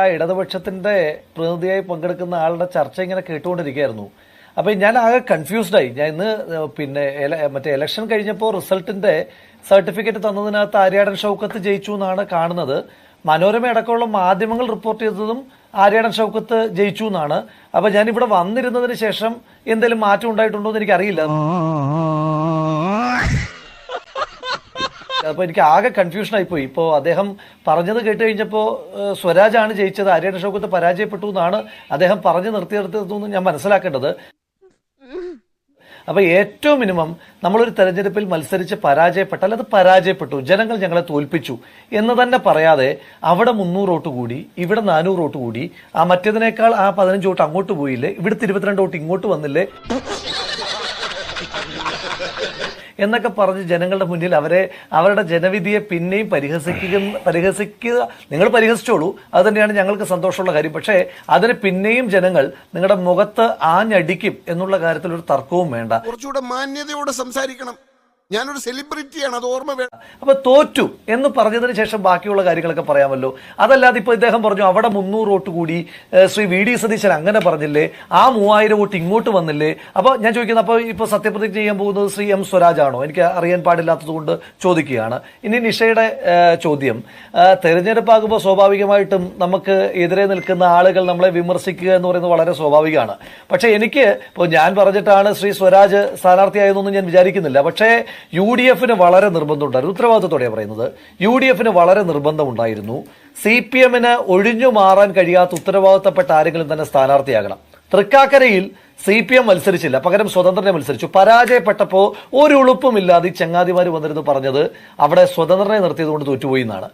ആ ഇടതുപക്ഷത്തിന്റെ പ്രതിനിധിയായി പങ്കെടുക്കുന്ന ആളുടെ ചർച്ച ഇങ്ങനെ കേട്ടുകൊണ്ടിരിക്കുകയായിരുന്നു. അപ്പൊ ഞാൻ ആകെ കൺഫ്യൂസ്ഡ് ആയി. ഞാൻ ഇന്ന് പിന്നെ മറ്റേ ഇലക്ഷൻ കഴിഞ്ഞപ്പോൾ റിസൾട്ടിന്റെ സർട്ടിഫിക്കറ്റ് തന്നതിനകത്ത് ആര്യാടൻ ഷൗക്കത്ത് ജയിച്ചു എന്നാണ് കാണുന്നത്. മനോരമ അടക്കമുള്ള മാധ്യമങ്ങൾ റിപ്പോർട്ട് ചെയ്തതും ആര്യാടൻ ഷൗക്കത്ത് ജയിച്ചു എന്നാണ്. അപ്പൊ ഞാൻ ഇവിടെ വന്നിരുന്നതിന് ശേഷം എന്തെങ്കിലും മാറ്റം ഉണ്ടായിട്ടുണ്ടോ എന്ന് എനിക്കറിയില്ല. അപ്പൊ എനിക്ക് ആകെ കൺഫ്യൂഷൻ ആയിപ്പോയി ഇപ്പോ അദ്ദേഹം പറഞ്ഞത് കേട്ട് കഴിഞ്ഞപ്പോൾ സ്വരാജ് സ്വരാജാണ് ജയിച്ചത്. ആര്യാടൻ ഷോക്കത്ത് പരാജയപ്പെട്ടു എന്നാണ് അദ്ദേഹം പറഞ്ഞു നിർത്തിയെടുത്തതെന്ന് ഞാൻ മനസ്സിലാക്കേണ്ടത്. അപ്പോൾ ഏറ്റവും മിനിമം നമ്മളൊരു തെരഞ്ഞെടുപ്പിൽ മത്സരിച്ച് പരാജയപ്പെട്ടാൽ അത് പരാജയപ്പെട്ടു. ജനങ്ങൾ ഞങ്ങളെ തോൽപ്പിച്ചു എന്ന് തന്നെ പറയാതെ അവിടെ മുന്നൂറ് വോട്ട് കൂടി ഇവിടെ നാനൂറ് വോട്ട് കൂടി ആ മറ്റേതിനേക്കാൾ ആ പതിനഞ്ച് വോട്ട് അങ്ങോട്ട് പോയില്ലേ? ഇവിടുത്തെ ഇരുപത്തിരണ്ട് വോട്ട് ഇങ്ങോട്ട് വന്നില്ലേ? എന്നൊക്കെ പറഞ്ഞ് ജനങ്ങളുടെ മുന്നിൽ അവരെ അവരുടെ ജനവിധിയെ പിന്നെയും പരിഹസിക്കുക പരിഹസിക്കുക നിങ്ങൾ പരിഹസിച്ചോളൂ. അത് തന്നെയാണ് ഞങ്ങൾക്ക് സന്തോഷമുള്ള കാര്യം. പക്ഷേ അതിന് പിന്നെയും ജനങ്ങൾ നിങ്ങളുടെ മുഖത്ത് ആഞ്ഞടിക്കും എന്നുള്ള കാര്യത്തിൽ ഒരു തർക്കവും വേണ്ട. കുറച്ചുകൂടെ മാന്യതയോടെ സംസാരിക്കണം. ഞാനൊരു സെലിബ്രിറ്റിയാണ് അത് ഓർമ്മ വേണം അപ്പൊ തോറ്റു എന്ന് പറഞ്ഞതിന് ശേഷം ബാക്കിയുള്ള കാര്യങ്ങളൊക്കെ പറയാമല്ലോ. അതല്ലാതെ ഇപ്പൊ ഇദ്ദേഹം പറഞ്ഞു അവിടെ മുന്നൂറ് വോട്ട് കൂടി ശ്രീ വി ഡി സതീശൻ അങ്ങനെ പറഞ്ഞില്ലേ ആ മൂവായിരം വോട്ട് ഇങ്ങോട്ട് വന്നില്ലേ? അപ്പൊ ഞാൻ ചോദിക്കുന്നത് അപ്പൊ ഇപ്പൊ സത്യപ്രതിജ്ഞ ചെയ്യാൻ പോകുന്നത് ശ്രീ എം സ്വരാജ് ആണോ എനിക്ക് അറിയാൻ പാടില്ലാത്തത് കൊണ്ട് ചോദിക്കുകയാണ്. ഇനി നിഷയുടെ ചോദ്യം. തെരഞ്ഞെടുപ്പാകുമ്പോൾ സ്വാഭാവികമായിട്ടും നമുക്ക് എതിരെ നിൽക്കുന്ന ആളുകൾ നമ്മളെ വിമർശിക്കുക എന്ന് പറയുന്നത് വളരെ സ്വാഭാവികമാണ്. പക്ഷേ എനിക്ക് ഇപ്പോൾ ഞാൻ പറഞ്ഞിട്ടാണ് ശ്രീ സ്വരാജ് സ്ഥാനാർത്ഥിയായതെന്നൊന്നും ഞാൻ വിചാരിക്കുന്നില്ല. പക്ഷേ യു ഡി എഫിന് വളരെ നിർബന്ധമുണ്ടായിരുന്നു. ഉത്തരവാദിത്തത്തോടെയാണ് പറയുന്നത്. യു ഡി എഫിന് വളരെ നിർബന്ധമുണ്ടായിരുന്നു. സി പി എമ്മിന് ഒഴിഞ്ഞു മാറാൻ കഴിയാത്ത ഉത്തരവാദിത്തപ്പെട്ട ആരെങ്കിലും തന്നെ സ്ഥാനാർത്ഥിയാകണം. തൃക്കാക്കരയിൽ സി പി എം മത്സരിച്ചില്ല. പകരം സ്വതന്ത്രനെ മത്സരിച്ചു. പരാജയപ്പെട്ടപ്പോൾ ഒരു ഉളുപ്പുമില്ലാതെ ചങ്ങാതിമാർ വന്നിരുന്നു പറഞ്ഞത് അവിടെ സ്വതന്ത്രനെ നിർത്തിയതുകൊണ്ട് തോറ്റുപോയി എന്നാണ്.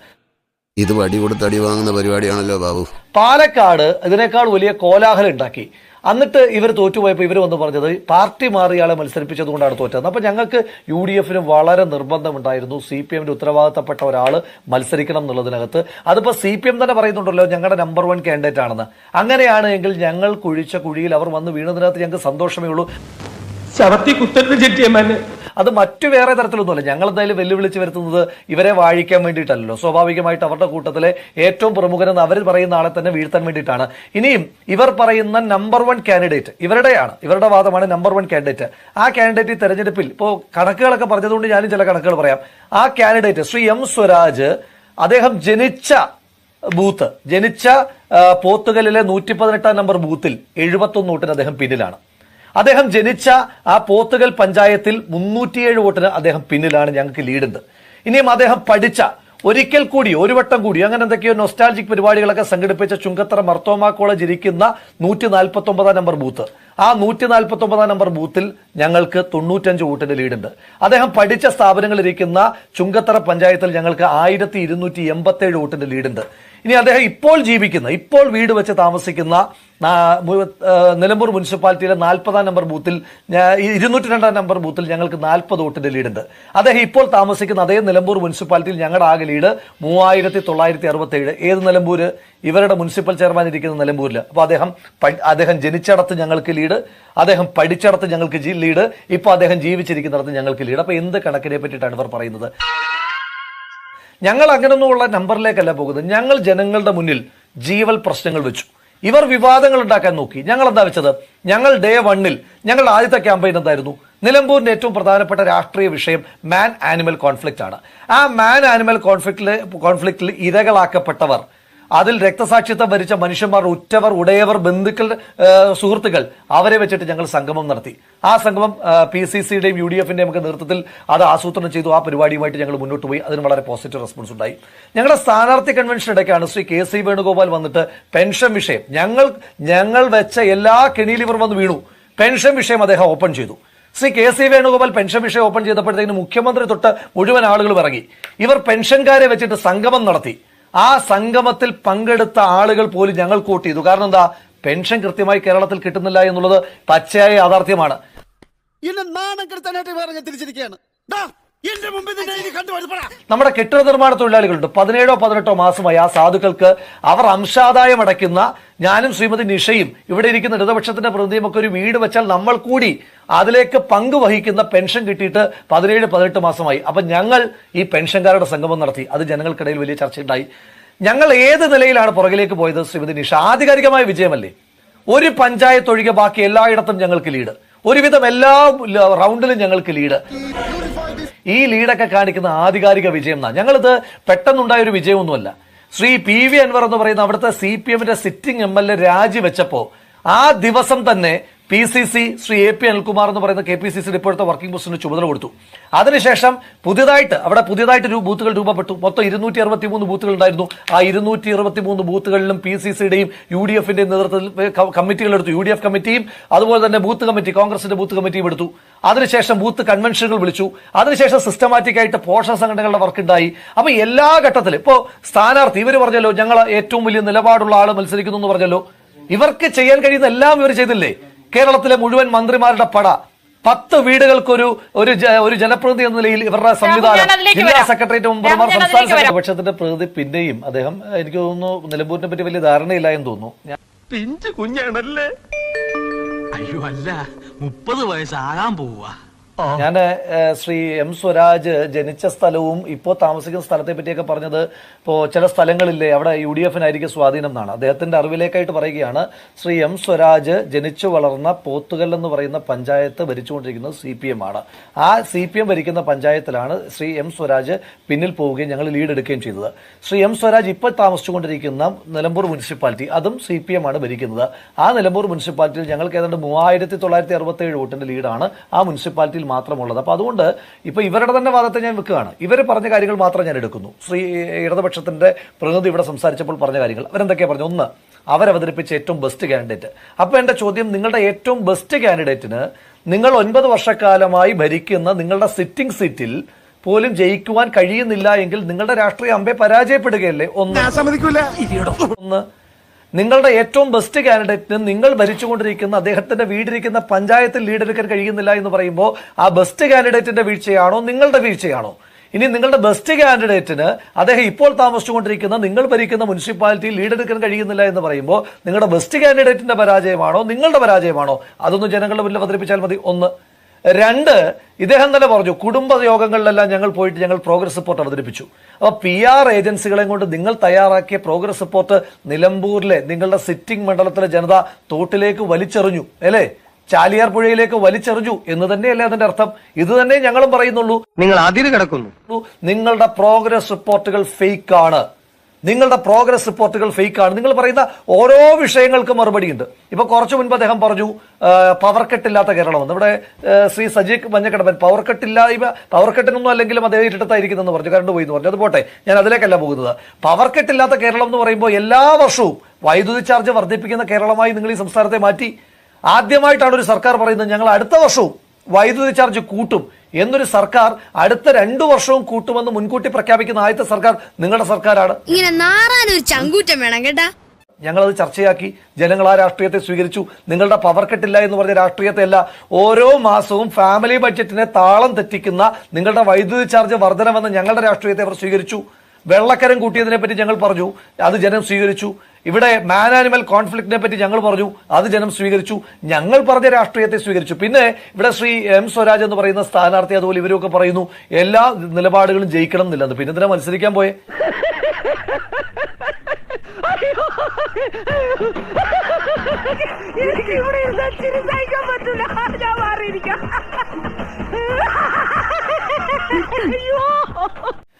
ഇത് വടി കൊടുത്ത് അടി വാങ്ങുന്ന പരിപാടിയാണല്ലോ ബാബു. പാലക്കാട് ഇതിനേക്കാൾ വലിയ കോലാഹലം ഉണ്ടാക്കി. എന്നിട്ട് ഇവർ തോറ്റുപോയപ്പോൾ ഇവർ വന്ന് പറഞ്ഞത് പാർട്ടി മാറിയാളെ മത്സരിപ്പിച്ചത് കൊണ്ടാണ് തോറ്റത്. അപ്പോൾ ഞങ്ങൾക്ക് യു ഡി എഫിന് വളരെ നിർബന്ധമുണ്ടായിരുന്നു സി പി എമ്മിന്റെ ഉത്തരവാദിത്തപ്പെട്ട ഒരാൾ മത്സരിക്കണം എന്നുള്ളതിനകത്ത്. അതിപ്പോൾ സി പി എം തന്നെ പറയുന്നുണ്ടല്ലോ ഞങ്ങളുടെ നമ്പർ വൺ കാൻഡിഡേറ്റ് ആണെന്ന്. അങ്ങനെയാണ് എങ്കിൽ ഞങ്ങൾ കുഴിച്ച കുഴിയിൽ അവർ വന്ന് വീണതിനകത്ത് ഞങ്ങൾക്ക് സന്തോഷമേ ഉള്ളൂ. ശവത്തി കുത്തരുത് ചെറ്റിയമ്മനെ അത് മറ്റു വേറെ തരത്തിലൊന്നുമല്ല. ഞങ്ങൾ എന്തായാലും വെല്ലുവിളിച്ച് വരുത്തുന്നത് ഇവരെ വാഴിക്കാൻ വേണ്ടിയിട്ടല്ലോ സ്വാഭാവികമായിട്ട് അവരുടെ കൂട്ടത്തിലെ ഏറ്റവും പ്രമുഖനെന്ന് അവർ പറയുന്ന ആളെ തന്നെ വീഴ്ത്താൻ വേണ്ടിയിട്ടാണ്. ഇനിയും ഇവർ പറയുന്ന നമ്പർ വൺ കാൻഡിഡേറ്റ് ഇവരുടെയാണ്. ഇവരുടെ വാദമാണ് നമ്പർ വൺ കാൻഡിഡേറ്റ് ആ കാൻഡിഡേറ്റ് ഈ തെരഞ്ഞെടുപ്പിൽ ഇപ്പോൾ കണക്കുകളൊക്കെ പറഞ്ഞതുകൊണ്ട് ഞാനും ചില കണക്കുകൾ പറയാം. ആ കാൻഡിഡേറ്റ് ശ്രീ എം സ്വരാജ് അദ്ദേഹം ജനിച്ച ബൂത്ത് ജനിച്ച പോത്തുകലിലെ നൂറ്റി പതിനെട്ടാം നമ്പർ ബൂത്തിൽ എഴുപത്തൊന്ന് വോട്ടിന് അദ്ദേഹം പിന്നിലാണ്. അദ്ദേഹം ജനിച്ച ആ പോത്തുകൽ പഞ്ചായത്തിൽ മുന്നൂറ്റിയേഴ് വോട്ടിന് അദ്ദേഹം പിന്നിലാണ് ഞങ്ങൾക്ക് ലീഡുണ്ട് ഇനിയും അദ്ദേഹം പഠിച്ച ഒരിക്കൽ കൂടി ഒരു വട്ടം കൂടി അങ്ങനെ എന്തൊക്കെയോ നൊസ്റ്റാൾജിക് പരിപാടികളൊക്കെ സംഘടിപ്പിച്ച ചുങ്കത്തറ മർത്തോമ കോളേജ് ഇരിക്കുന്ന നൂറ്റി നാൽപ്പത്തി ഒമ്പതാം നമ്പർ ബൂത്ത് ആ നൂറ്റി നാൽപ്പത്തി ഒമ്പതാം നമ്പർ ബൂത്തിൽ ഞങ്ങൾക്ക് തൊണ്ണൂറ്റഞ്ച് വോട്ടിന്റെ ലീഡുണ്ട് അദ്ദേഹം പഠിച്ച സ്ഥാപനങ്ങളിരിക്കുന്ന ചുങ്കത്തറ പഞ്ചായത്തിൽ ഞങ്ങൾക്ക് ആയിരത്തി ഇരുന്നൂറ്റി എൺപത്തി ഏഴ് വോട്ടിന്റെ ലീഡുണ്ട് ഇനി അദ്ദേഹം ഇപ്പോൾ ജീവിക്കുന്ന ഇപ്പോൾ വീട് വെച്ച് താമസിക്കുന്ന നിലമ്പൂർ മുനിസിപ്പാലിറ്റിയിലെ നാൽപ്പതാം നമ്പർ ബൂത്തിൽ ഇരുന്നൂറ്റി രണ്ടാം നമ്പർ ബൂത്തിൽ ഞങ്ങൾക്ക് നാൽപ്പത് വോട്ടിന്റെ ലീഡുണ്ട്. അദ്ദേഹം ഇപ്പോൾ താമസിക്കുന്ന അതേ നിലമ്പൂർ മുനിസിപ്പാലിറ്റിയിൽ ഞങ്ങളുടെ ആകെ ലീഡ് മൂവായിരത്തി തൊള്ളായിരത്തി അറുപത്തി ഏഴ് ഏത് നിലമ്പൂര്? ഇവരുടെ മുനിസിപ്പൽ ചെയർമാൻ ഇരിക്കുന്ന നിലമ്പൂരിൽ അപ്പോൾ അദ്ദേഹം അദ്ദേഹം ജനിച്ചിടത്ത് ഞങ്ങൾക്ക് ലീഡ് അദ്ദേഹം പഠിച്ചിടത്ത് ഞങ്ങൾക്ക് ലീഡ് ഇപ്പോൾ അദ്ദേഹം ജീവിച്ചിരിക്കുന്നിടത്ത് ഞങ്ങൾക്ക് ലീഡ്. അപ്പോൾ എന്ത് കണക്കിനെ പറ്റിയിട്ടാണ് ഇവർ പറയുന്നത്? ഞങ്ങൾ അങ്ങനെ ഒന്നുമുള്ള നമ്പറിലേക്കല്ല പോകുന്നത്. ഞങ്ങൾ ജനങ്ങളുടെ മുന്നിൽ ജീവൽ പ്രശ്നങ്ങൾ വെച്ചു. ഇവർ വിവാദങ്ങൾ ഉണ്ടാക്കാൻ നോക്കി. ഞങ്ങൾ എന്താ വെച്ചത്? ഞങ്ങൾ ഡേ വണ്ണിൽ ഞങ്ങളുടെ ആദ്യത്തെ ക്യാമ്പയിൻ എന്തായിരുന്നു? നിലമ്പൂരിന്റെ ഏറ്റവും പ്രധാനപ്പെട്ട രാഷ്ട്രീയ വിഷയം മാൻ ആനിമൽ കോൺഫ്ലിക്റ്റ് ആണ് ആ മാൻ ആനിമൽ കോൺഫ്ലിക്റ്റിൽ കോൺഫ്ലിക്റ്റിൽ ഇരകളാക്കപ്പെട്ടവർ അതിൽ രക്തസാക്ഷിത്വം വരിച്ച മനുഷ്യന്മാർ ഉറ്റവർ ഉടയവർ ബന്ധുക്കൾ സുഹൃത്തുക്കൾ അവരെ വെച്ചിട്ട് ഞങ്ങൾ സംഗമം നടത്തി. ആ സംഗമം പി സി സിയുടെയും യു ഡി എഫിന്റെയും ഒക്കെ നേതൃത്വത്തിൽ അത് ആസൂത്രണം ചെയ്തു. ആ പരിപാടിയുമായിട്ട് ഞങ്ങൾ മുന്നോട്ട് പോയി. അതിന് വളരെ പോസിറ്റീവ് റെസ്പോൺസ് ഉണ്ടായി. ഞങ്ങളുടെ സ്ഥാനാർത്ഥി കൺവെൻഷൻ ഇടയ്ക്കാണ് ശ്രീ കെ സി വേണുഗോപാൽ വന്നിട്ട് പെൻഷൻ വിഷയം. ഞങ്ങൾ ഞങ്ങൾ വെച്ച എല്ലാ കെണിയിൽ വന്ന് വീണു. പെൻഷൻ വിഷയം അദ്ദേഹം ഓപ്പൺ ചെയ്തു. Shri K C Venugopal pension വിഷയം ഓപ്പൺ ചെയ്തപ്പോഴത്തേക്കും മുഖ്യമന്ത്രി തൊട്ട് മുഴുവൻ ആളുകളും ഇറങ്ങി. ഇവർ പെൻഷൻകാരെ വെച്ചിട്ട് സംഗമം നടത്തി. ആ സംഗമത്തിൽ പങ്കെടുത്ത ആളുകൾ പോലും ഞങ്ങൾ വോട്ട് ചെയ്തു. കാരണം എന്താ? പെൻഷൻ കൃത്യമായി കേരളത്തിൽ കിട്ടുന്നില്ല എന്നുള്ളത് പച്ചയായ യാഥാർത്ഥ്യമാണ്. നാണം കെടുത്താനായിട്ട് പറഞ്ഞ് തിരിച്ചിരിക്കുകയാണ്. നമ്മുടെ കെട്ടിട നിർമ്മാണ തൊഴിലാളികളുണ്ട്. പതിനേഴോ പതിനെട്ടോ മാസമായി ആ സാധുക്കൾക്ക് അവർ അംശാദായം അടയ്ക്കുന്ന ഞാനും ശ്രീമതി നിഷയും ഇവിടെ ഇരിക്കുന്ന ഇടതുപക്ഷത്തിന്റെ പ്രതിനിധിയും ഒക്കെ ഒരു വീട് വെച്ചാൽ നമ്മൾ കൂടി അതിലേക്ക് പങ്ക് വഹിക്കുന്ന പെൻഷൻ കിട്ടിയിട്ട് പതിനേഴ് പതിനെട്ട് മാസമായി. അപ്പൊ ഞങ്ങൾ ഈ പെൻഷൻകാരുടെ സംഗമം നടത്തി. അത് ജനങ്ങൾക്കിടയിൽ വലിയ ചർച്ചയുണ്ടായി. ഞങ്ങൾ ഏത് നിലയിലാണ് പുറകിലേക്ക് പോയത് ശ്രീമതി നിഷ? ആധികാരികമായ വിജയമല്ലേ? ഒരു പഞ്ചായത്ത് ഒഴികെ ബാക്കി എല്ലായിടത്തും ഞങ്ങൾക്ക് ലീഡ്. ഒരുവിധം എല്ലാ റൗണ്ടിലും ഞങ്ങൾക്ക് ലീഡ്. ഈ ലീഡൊക്കെ കാണിക്കുന്ന ആധികാരിക വിജയം എന്നാണ് ഞങ്ങളിത് പെട്ടെന്നുണ്ടായ ഒരു വിജയമൊന്നുമല്ല. ശ്രീ പി വി അൻവർ എന്ന് പറയുന്ന അവിടുത്തെ സി പി എമ്മിന്റെ സിറ്റിംഗ് എം എൽ എ രാജിവെച്ചപ്പോ ആ ദിവസം തന്നെ P C C Shri A P Anilkumar എന്ന് പറയുന്ന കെ പി സി സിയുടെ ഇപ്പോഴത്തെ വർക്കിംഗ് പ്രസിഡന്റ് ചുമതല കൊടുത്തു. അതിനുശേഷം പുതിയതായിട്ട് അവിടെ പുതിയതായിട്ട് ബൂത്തുകൾ രൂപപ്പെട്ടു. മൊത്തം ഇരുന്നൂറ്റി അറുപത്തി മൂന്ന് ബൂത്തുകൾ ഉണ്ടായിരുന്നു. ആ ഇരുന്നൂറ്റി ഇരുപത്തി മൂന്ന് ബൂത്തുകളിലും പി സി സിയുടെയും യു ഡി എഫിന്റെയും നേതൃത്വത്തിൽ കമ്മിറ്റികൾ എടുത്തു. യു ഡി എഫ് കമ്മിറ്റിയും അതുപോലെ തന്നെ ബൂത്ത് കമ്മിറ്റി കോൺഗ്രസിന്റെ ബൂത്ത് കമ്മിറ്റിയും എടുത്തു. അതിനുശേഷം ബൂത്ത് കൺവെൻഷനുകൾ വിളിച്ചു. അതിനുശേഷം സിസ്റ്റമാറ്റിക് ആയിട്ട് പോഷക സംഘടനകളുടെ വർക്ക് ഉണ്ടായി. അപ്പൊ എല്ലാ ഘട്ടത്തിലും ഇപ്പോ സ്ഥാനാർത്ഥി ഇവർ പറഞ്ഞല്ലോ ഞങ്ങൾ ഏറ്റവും വലിയ നിലപാടുള്ള ആൾ മത്സരിക്കുന്നു എന്ന് പറഞ്ഞല്ലോ. ഇവർക്ക് ചെയ്യാൻ കഴിയുന്ന എല്ലാം ഇവർ ചെയ്തില്ലേ? കേരളത്തിലെ മുഴുവൻ മന്ത്രിമാരുടെ പട. പത്ത് വീടുകൾക്കൊരു ഒരു ഒരു ജനപ്രതിനിധി എന്ന നിലയിൽ ഇവരുടെ സംവിധാനം ജില്ലാ സെക്രട്ടേറിയറ്റ് മെമ്പർമാർ സംസ്ഥാന. പക്ഷത്തിന്റെ പ്രകൃതി പിന്നെയും. അദ്ദേഹം എനിക്ക് തോന്നുന്നു നിലമ്പൂരിനെ പറ്റി വലിയ ധാരണയില്ല എന്ന് തോന്നുന്നു. പിഞ്ചു കുഞ്ഞാണല്ലേ? അയ്യോ അല്ല. മുപ്പത് വയസ്സാകാൻ പോവാ ഞാൻ ശ്രീ എം സ്വരാജ് ജനിച്ച സ്ഥലവും ഇപ്പോൾ താമസിക്കുന്ന സ്ഥലത്തെ പറ്റിയൊക്കെ പറഞ്ഞത് ഇപ്പോൾ ചില സ്ഥലങ്ങളില്ലേ അവിടെ യു ഡി എഫിനായിരിക്കും സ്വാധീനം എന്നാണ്. അദ്ദേഹത്തിന്റെ അറിവിലേക്കായിട്ട് പറയുകയാണ് ശ്രീ എം സ്വരാജ് ജനിച്ചു വളർന്ന പോത്തുകൽ എന്ന് പറയുന്ന പഞ്ചായത്ത് ഭരിച്ചുകൊണ്ടിരിക്കുന്നത് സി പി എം ആണ്. ആ സി പി എം ഭരിക്കുന്ന പഞ്ചായത്തിലാണ് ശ്രീ എം സ്വരാജ് പിന്നിൽ പോവുകയും ഞങ്ങൾ ലീഡ് എടുക്കുകയും ചെയ്തത്. ശ്രീ എം സ്വരാജ് ഇപ്പോൾ താമസിച്ചുകൊണ്ടിരിക്കുന്ന നിലമ്പൂർ മുനിസിപ്പാലിറ്റി അതും സി പി എം ആണ് ഭരിക്കുന്നത്. ആ നിലമ്പൂർ മുനിസിപ്പാലിറ്റിയിൽ ഞങ്ങൾക്ക് ഏതാണ്ട് മൂവായിരത്തി തൊള്ളായിരത്തി അറുപത്തി ഏഴ് വോട്ടിന്റെ ലീഡാണ് ആ മുനിസിപ്പാലിറ്റിയിൽ മാത്രമുള്ളത്. അപ്പോൾ അതുകൊണ്ട് ഇപ്പോൾ ഇവരുടെ തന്നെ വാദത്തെ ഞാൻ വെക്കുകയാണ്. ഇവർ പറഞ്ഞ കാര്യങ്ങൾ മാത്രം ഞാൻ എടുക്കുന്നു. ശ്രീ ഇടതുപക്ഷത്തിന്റെ പ്രതിനിധി ഇവിടെ സംസാരിച്ചപ്പോൾ പറഞ്ഞ കാര്യങ്ങൾ. അവരെന്തൊക്കെയാണ് പറഞ്ഞു ഒന്ന് അവരവതരിപ്പിച്ച ഏറ്റവും ബെസ്റ്റ് കാൻഡിഡേറ്റ് അപ്പോൾ എന്റെ ചോദ്യം നിങ്ങളുടെ ഏറ്റവും ബെസ്റ്റ് കാൻഡിഡേറ്റിന് നിങ്ങൾ ഒൻപത് വർഷക്കാലമായി ഭരിക്കുന്ന നിങ്ങളുടെ സിറ്റിംഗ് സീറ്റിൽ പോലും ജയിക്കുവാൻ കഴിയുന്നില്ല എങ്കിൽ നിങ്ങളുടെ രാഷ്ട്രീയ അമ്പെ പരാജയപ്പെടുകയല്ലേ? ഒന്ന്. ഒന്ന് നിങ്ങളുടെ ഏറ്റവും ബെസ്റ്റ് കാൻഡിഡേറ്റിന് നിങ്ങൾ ഭരിച്ചുകൊണ്ടിരിക്കുന്ന അദ്ദേഹത്തിന്റെ വീടിരിക്കുന്ന പഞ്ചായത്തിൽ ലീഡെടുക്കാൻ കഴിയുന്നില്ല എന്ന് പറയുമ്പോൾ ആ ബെസ്റ്റ് കാൻഡിഡേറ്റിന്റെ വീഴ്ചയാണോ നിങ്ങളുടെ വീഴ്ചയാണോ? ഇനി നിങ്ങളുടെ ബെസ്റ്റ് കാൻഡിഡേറ്റിന് അദ്ദേഹം ഇപ്പോൾ താമസിച്ചുകൊണ്ടിരിക്കുന്ന നിങ്ങൾ ഭരിക്കുന്ന മുനിസിപ്പാലിറ്റിയിൽ ലീഡെടുക്കാൻ കഴിയുന്നില്ല എന്ന് പറയുമ്പോൾ നിങ്ങളുടെ ബെസ്റ്റ് കാൻഡിഡേറ്റിന്റെ പരാജയമാണോ നിങ്ങളുടെ പരാജയമാണോ? അതൊന്നും ജനങ്ങളുടെ മുന്നിൽ അവതരിപ്പിച്ചാൽ മതി. ഒന്ന് രണ്ട് ഇദ്ദേഹം തന്നെ പറഞ്ഞു കുടുംബ യോഗങ്ങളിലെല്ലാം ഞങ്ങൾ പോയിട്ട് ഞങ്ങൾ പ്രോഗ്രസ് റിപ്പോർട്ട് അവതരിപ്പിച്ചു. അപ്പോൾ പി ആർ ഏജൻസികളെ കൊണ്ട് നിങ്ങൾ തയ്യാറാക്കിയ പ്രോഗ്രസ് റിപ്പോർട്ട് നിലമ്പൂരിലെ നിങ്ങളുടെ സിറ്റിംഗ് മണ്ഡലത്തിലെ ജനത തോട്ടിലേക്ക് വലിച്ചെറിഞ്ഞു അല്ലേ? ചാലിയാർ പുഴയിലേക്ക് വലിച്ചെറിഞ്ഞു എന്ന് തന്നെയല്ലേ അതിന്റെ അർത്ഥം? ഇത് തന്നെ ഞങ്ങളും പറയുന്നുള്ളൂ. നിങ്ങൾ അതിര് കിടക്കുന്നു. നിങ്ങളുടെ പ്രോഗ്രസ് റിപ്പോർട്ടുകൾ ഫേക്ക് ആണ്. നിങ്ങളുടെ പ്രോഗ്രസ് റിപ്പോർട്ടുകൾ ഫേക്ക് ആണ് നിങ്ങൾ പറയുന്ന ഓരോ വിഷയങ്ങൾക്കും മറുപടിയുണ്ട്. ഇപ്പൊ കുറച്ചു മുൻപ് അദ്ദേഹം പറഞ്ഞു പവർ കട്ടില്ലാത്ത കേരളം. നമ്മുടെ ശ്രീ സജീഖ് മഞ്ഞക്കടമ്പൻ പവർ കട്ടില്ലായ്മ പവർ കട്ടിനൊന്നും അല്ലെങ്കിലും അദ്ദേഹം ഇരട്ടത്തായിരിക്കുന്നെന്ന് പറഞ്ഞു. കറണ്ട് പോയി എന്ന് പറഞ്ഞു. അത് പോട്ടെ ഞാൻ അതിലേക്കല്ല പോകുന്നത്. പവർ കട്ടില്ലാത്ത കേരളം എന്ന് പറയുമ്പോൾ എല്ലാ വർഷവും വൈദ്യുതി ചാർജ് വർദ്ധിപ്പിക്കുന്ന കേരളമായി നിങ്ങൾ ഈ സംസ്ഥാനത്തെ മാറ്റി. ആദ്യമായിട്ടാണ് ഒരു സർക്കാർ പറയുന്നത് ഞങ്ങൾ അടുത്ത വർഷവും വൈദ്യുതി ചാർജ് കൂട്ടും എന്നൊരു സർക്കാർ അടുത്ത രണ്ടു വർഷവും കൂട്ടുമെന്ന് മുൻകൂട്ടി പ്രഖ്യാപിക്കുന്ന ആദ്യത്തെ സർക്കാർ നിങ്ങളുടെ സർക്കാരാണ്. ഇങ്ങനെ നാറാനൊരു ചങ്കൂറ്റം വേണം കേട്ടാ. ഞങ്ങളത് ചർച്ചയാക്കി ജനങ്ങൾ ആ രാഷ്ട്രീയത്തെ സ്വീകരിച്ചു നിങ്ങളുടെ പവർ കട്ടില്ല എന്ന് പറഞ്ഞ രാഷ്ട്രീയത്തെ അല്ല ഓരോ മാസവും ഫാമിലി ബഡ്ജറ്റിനെ താളം തെറ്റിക്കുന്ന നിങ്ങളുടെ വൈദ്യുതി ചാർജ് വർധനമെന്ന ഞങ്ങളുടെ രാഷ്ട്രീയത്തെ അവർ സ്വീകരിച്ചു. വെള്ളക്കരം കൂട്ടിയതിനെ പറ്റി ഞങ്ങൾ പറഞ്ഞു അത് ജനം സ്വീകരിച്ചു. ഇവിടെ മാൻ ആനിമൽ കോൺഫ്ലിക്റ്റിനെ പറ്റി ഞങ്ങൾ പറഞ്ഞു അത് ജനം സ്വീകരിച്ചു ഞങ്ങൾ പറഞ്ഞ രാഷ്ട്രീയത്തെ സ്വീകരിച്ചു. പിന്നെ ഇവിടെ ശ്രീ എം സ്വരാജ് എന്ന് പറയുന്ന സ്ഥാനാർത്ഥി അതുപോലെ ഇവരൊക്കെ പറയുന്നു എല്ലാ നിലപാടുകളും ജയിക്കണം എന്നില്ലെന്ന് പിന്നെ എന്തിനാ മത്സരിക്കാൻ പോയേ? എനിക്ക് ചിരി അയ്യോ.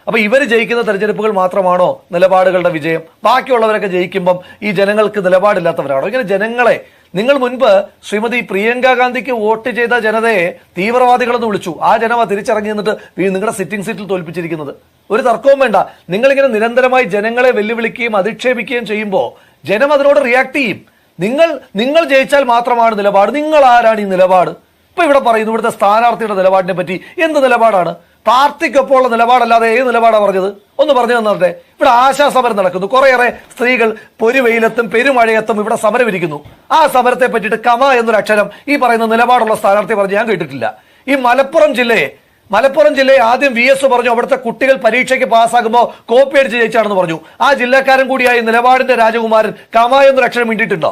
അപ്പൊ ഇവർ ജയിക്കുന്ന തെരഞ്ഞെടുപ്പുകൾ മാത്രമാണോ നിലപാടുകളുടെ വിജയം? ബാക്കിയുള്ളവരൊക്കെ ജയിക്കുമ്പം ഈ ജനങ്ങൾക്ക് നിലപാടില്ലാത്തവരാണോ? ഇങ്ങനെ ജനങ്ങളെ നിങ്ങൾ മുൻപ് ശ്രീമതി പ്രിയങ്ക ഗാന്ധിക്ക് വോട്ട് ചെയ്ത ജനതയെ തീവ്രവാദികളെന്ന് വിളിച്ചു. ആ ജനവ തിരിച്ചറങ്ങി നിന്നിട്ട് നിങ്ങളുടെ സിറ്റിംഗ് സീറ്റിൽ തോൽപ്പിച്ചിരിക്കുന്നത്. ഒരു തർക്കവും വേണ്ട. നിങ്ങളിങ്ങനെ നിരന്തരമായി ജനങ്ങളെ വെല്ലുവിളിക്കുകയും അധിക്ഷേപിക്കുകയും ചെയ്യുമ്പോൾ ജനം അതിനോട് റിയാക്ട് ചെയ്യും. നിങ്ങൾ നിങ്ങൾ ജയിച്ചാൽ മാത്രമാണ് നിലപാട്. നിങ്ങൾ ആരാണ് ഈ നിലപാട്? ഇപ്പൊ ഇവിടെ പറയുന്നു ഇവിടുത്തെ സ്ഥാനാർത്ഥിയുടെ നിലപാടിനെ പറ്റി. എന്ത് നിലപാടാണ്? പാർട്ടിക്കൊപ്പമുള്ള നിലപാടല്ലാതെ ഏത് നിലപാടാണ് പറഞ്ഞത്? ഒന്ന് പറഞ്ഞു തന്നെ ഇവിടെ ആശാ സമരം നടക്കുന്നു. കുറേയേറെ സ്ത്രീകൾ പൊരുവെയിലത്തും പെരുമഴയത്തും ഇവിടെ സമരം ഇരിക്കുന്നു. ആ സമരത്തെ പറ്റിയിട്ട് കമ എന്നൊരു അക്ഷരം ഈ പറയുന്ന നിലപാടുള്ള സ്ഥാനാർത്ഥി പറഞ്ഞ് ഞാൻ കേട്ടിട്ടില്ല. ഈ മലപ്പുറം ജില്ലയെ മലപ്പുറം ജില്ലയെ ആദ്യം വി എസ് പറഞ്ഞു. അവിടുത്തെ കുട്ടികൾ പരീക്ഷയ്ക്ക് പാസ്സാകുമ്പോൾ കോപ്പി അടിച്ച് ജയിച്ചാണെന്ന് പറഞ്ഞു. ആ ജില്ലക്കാരൻ കൂടിയായി നിലപാടിന്റെ രാജകുമാരൻ കമ എന്നൊരു അക്ഷരം വേണ്ടിയിട്ടുണ്ടോ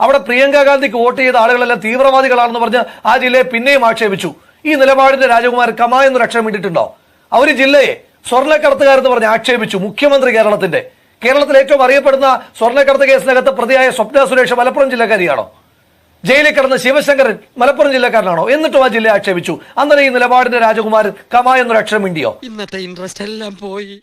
അവിടെ പ്രിയങ്ക ഗാന്ധിക്ക് വോട്ട് ചെയ്ത ആളുകളെല്ലാം തീവ്രവാദികളാണെന്ന് പറഞ്ഞ് ആ ജില്ലയെ പിന്നെയും ആക്ഷേപിച്ചു. ഈ നിലപാടിന്റെ രാജകുമാരൻ കമ എന്നൊരു അക്ഷരം വേണ്ടിയിട്ടുണ്ടോ അവർ ജില്ലയെ സ്വർണക്കടത്തുകാരെന്ന് പറഞ്ഞ് ആക്ഷേപിച്ചു മുഖ്യമന്ത്രി കേരളത്തിന്റെ. കേരളത്തിൽ ഏറ്റവും അറിയപ്പെടുന്ന സ്വർണക്കടത്ത് കേസിനകത്ത് പ്രതിയായ സ്വപ്ന സുരേഷ് മലപ്പുറം ജില്ലക്കാരിയാണോ? ജയിലിൽ കിടന്ന ശിവശങ്കരൻ മലപ്പുറം ജില്ലക്കാരനാണോ? എന്നിട്ടും ആ ജില്ലയെ ആക്ഷേപിച്ചു. അന്നേരം ഈ നിലപാടിന്റെ രാജകുമാരൻ കമ എന്നൊരു അക്ഷരം മിണ്ടിയോ? ഇന്നത്തെ ഇൻട്രസ്റ്റ് എല്ലാം പോയി.